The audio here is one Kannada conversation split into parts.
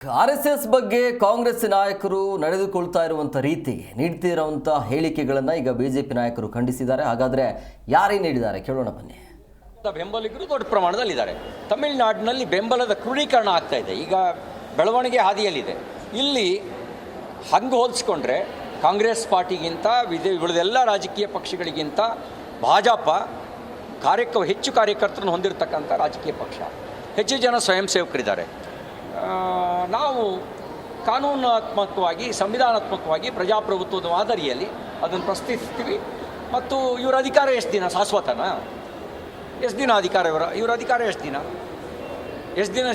ಆರ್ ಎಸ್ ಎಸ್ ಬಗ್ಗೆ ಕಾಂಗ್ರೆಸ್ ನಾಯಕರು ನಡೆದುಕೊಳ್ತಾ ಇರುವಂಥ ರೀತಿ ನೀಡ್ತಿರುವಂಥ ಹೇಳಿಕೆಗಳನ್ನು ಈಗ ಬಿಜೆಪಿ ನಾಯಕರು ಖಂಡಿಸಿದ್ದಾರೆ. ಹಾಗಾದ್ರೆ ಯಾರೇ ನೀಡಿದ್ದಾರೆ? ಕೇಳೋಣ ಬನ್ನಿ. ಬೆಂಬಲಿಗರು ದೊಡ್ಡ ಪ್ರಮಾಣದಲ್ಲಿದ್ದಾರೆ. ತಮಿಳುನಾಡಿನಲ್ಲಿ ಬೆಂಬಲದ ಕ್ರೋಢೀಕರಣ ಆಗ್ತಾ ಇದೆ. ಈಗ ಬೆಳವಣಿಗೆ ಹಾದಿಯಲ್ಲಿದೆ. ಇಲ್ಲಿ ಹಂಗೆ ಹೋಲಿಸ್ಕೊಂಡ್ರೆ ಕಾಂಗ್ರೆಸ್ ಪಾರ್ಟಿಗಿಂತ ವಿಧ ಉಳಿದೆಲ್ಲ ರಾಜಕೀಯ ಪಕ್ಷಗಳಿಗಿಂತ ಭಾಜಪ ಕಾರ್ಯಕ, ಹೆಚ್ಚು ಕಾರ್ಯಕರ್ತರನ್ನು ಹೊಂದಿರತಕ್ಕಂಥ ರಾಜಕೀಯ ಪಕ್ಷ. ಹೆಚ್ಚು ಜನ ಸ್ವಯಂ ಸೇವಕರಿದ್ದಾರೆ ನಾವು ಕಾನೂನಾತ್ಮಕವಾಗಿ, ಸಂವಿಧಾನಾತ್ಮಕವಾಗಿ ಪ್ರಜಾಪ್ರಭುತ್ವದ ಮಾದರಿಯಲ್ಲಿ ಅದನ್ನು ಪ್ರಶ್ನಿಸ್ತೀವಿ. ಮತ್ತು ಇವರ ಅಧಿಕಾರ ಎಷ್ಟು ದಿನ? ಶಾಶ್ವತನಾ? ಎಷ್ಟು ದಿನ ಅಧಿಕಾರ ಇವರ? ಇವರ ಅಧಿಕಾರ ಎಷ್ಟು ದಿನ? ಎಷ್ಟು ದಿನ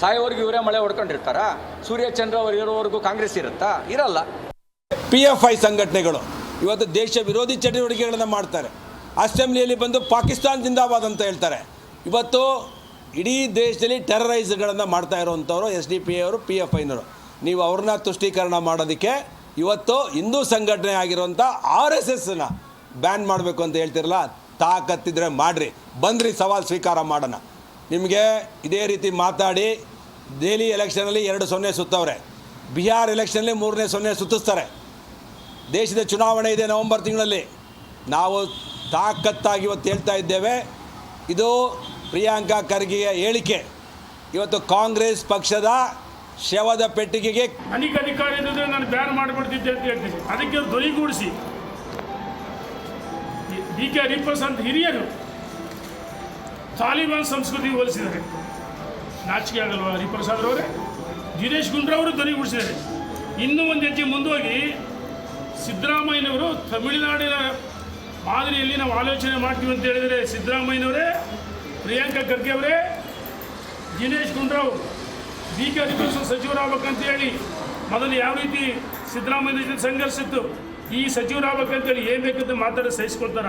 ಸಾಯೋವರೆಗೂ ಇವರೇ ಮಳೆ ಹೊಡ್ಕೊಂಡಿರ್ತಾರಾ? ಸೂರ್ಯಚಂದ್ರ ಅವರು ಇರೋವರೆಗೂ ಕಾಂಗ್ರೆಸ್ ಇರುತ್ತಾ? ಇರಲ್ಲ. ಪಿ ಎಫ್ ಐ ಸಂಘಟನೆಗಳು ಇವತ್ತು ದೇಶ ವಿರೋಧಿ ಚಟುವಟಿಕೆಗಳನ್ನು ಮಾಡ್ತಾರೆ. ಅಸೆಂಬ್ಲಿಯಲ್ಲಿ ಬಂದು ಪಾಕಿಸ್ತಾನ್ ಜಿಂದಾಬಾದ್ ಅಂತ ಹೇಳ್ತಾರೆ. ಇವತ್ತು ಇಡೀ ದೇಶದಲ್ಲಿ ಟೆರರೈಸ್ಗಳನ್ನು ಮಾಡ್ತಾ ಇರುವಂಥವ್ರು ಎಸ್ ಡಿ ಪಿ ಅವರು, ಪಿ ಎಫ್ ಐನವರು. ನೀವು ಅವ್ರನ್ನ ತುಷ್ಟೀಕರಣ ಮಾಡೋದಕ್ಕೆ ಇವತ್ತು ಹಿಂದೂ ಸಂಘಟನೆ ಆಗಿರುವಂಥ ಆರ್ ಎಸ್ ಎಸ್ನ ಬ್ಯಾನ್ ಮಾಡಬೇಕು ಅಂತ ಹೇಳ್ತಿರಲ್ಲ, ತಾಕತ್ತಿದ್ರೆ ಮಾಡ್ರಿ. ಬಂದ್ರಿ, ಸವಾಲು ಸ್ವೀಕಾರ ಮಾಡೋಣ. ನಿಮಗೆ ಇದೇ ರೀತಿ ಮಾತಾಡಿ ದೆಹಲಿ ಎಲೆಕ್ಷನಲ್ಲಿ ಎರಡು ಸೊನ್ನೆ ಸುತ್ತವ್ರೆ. ಬಿಹಾರ್ ಎಲೆಕ್ಷನಲ್ಲಿ ಮೂರನೇ ಸೊನ್ನೆ ಸುತ್ತಿಸ್ತಾರೆ. ದೇಶದ ಚುನಾವಣೆ ಇದೆ ನವೆಂಬರ್ ತಿಂಗಳಲ್ಲಿ. ನಾವು ತಾಕತ್ತಾಗಿ ಇವತ್ತು ಹೇಳ್ತಾ ಇದ್ದೇವೆ. ಇದು ಪ್ರಿಯಾಂಕಾ ಖರ್ಗೆಯ ಹೇಳಿಕೆ. ಇವತ್ತು ಕಾಂಗ್ರೆಸ್ ಪಕ್ಷದ ಶವದ ಪೆಟ್ಟಿಗೆಗೆ ಅನೇಕ ಅಧಿಕಾರ ನಾನು ಬ್ಯಾನ್ ಮಾಡಿಬಿಡ್ತಿದ್ದೆ ಅಂತ ಹೇಳ್ತೀನಿ. ಅದಕ್ಕೆ ಧ್ವನಿಗೂಡಿಸಿ ಡಿ ಕೆ ಹರಿಪ್ರಸಾದ್ ಅಂತ ಹಿರಿಯರು ತಾಲಿಬಾನ್ ಸಂಸ್ಕೃತಿ ಹೋಲಿಸಿದ್ದಾರೆ. ನಾಚಿಕೆ ಆಗಲ್ವಾ ಹರಿಪ್ರಸಾದ್ ಅವರೇ ದಿನೇಶ್ ಗುಂಡ್ರವರು ಧ್ವನಿಗೂಡಿಸಿದ್ದಾರೆ ಇನ್ನೂ ಒಂದು ಹೆಜ್ಜೆ ಮುಂದೋಗಿ ಸಿದ್ದರಾಮಯ್ಯನವರು ತಮಿಳುನಾಡಿನ ಮಾದರಿಯಲ್ಲಿ ನಾವು ಆಲೋಚನೆ ಮಾಡ್ತೀವಿ ಅಂತ ಹೇಳಿದರೆ ಸಿದ್ದರಾಮಯ್ಯನವರೇ ಪ್ರಿಯಾಂಕಾ ಖರ್ಗೆ ಅವರೇ, ದಿನೇಶ್ ಗುಂಡ್ರಾವ್ ಬಿ ಕೆ ಅಧಿಕೃತ ಸಚಿವರಾಗಬೇಕಂತ ಹೇಳಿ ಮೊದಲು ಯಾವ ರೀತಿ ಸಿದ್ದರಾಮಯ್ಯ ಜೊತೆ ಸಂಘರ್ಷಿತ್ತು ಈ ಸಚಿವರಾಗಬೇಕಂತೇಳಿ ಏನು ಬೇಕಂತ ಮಾತಾಡಿ ಸಹಿಸ್ಕೊತಾರ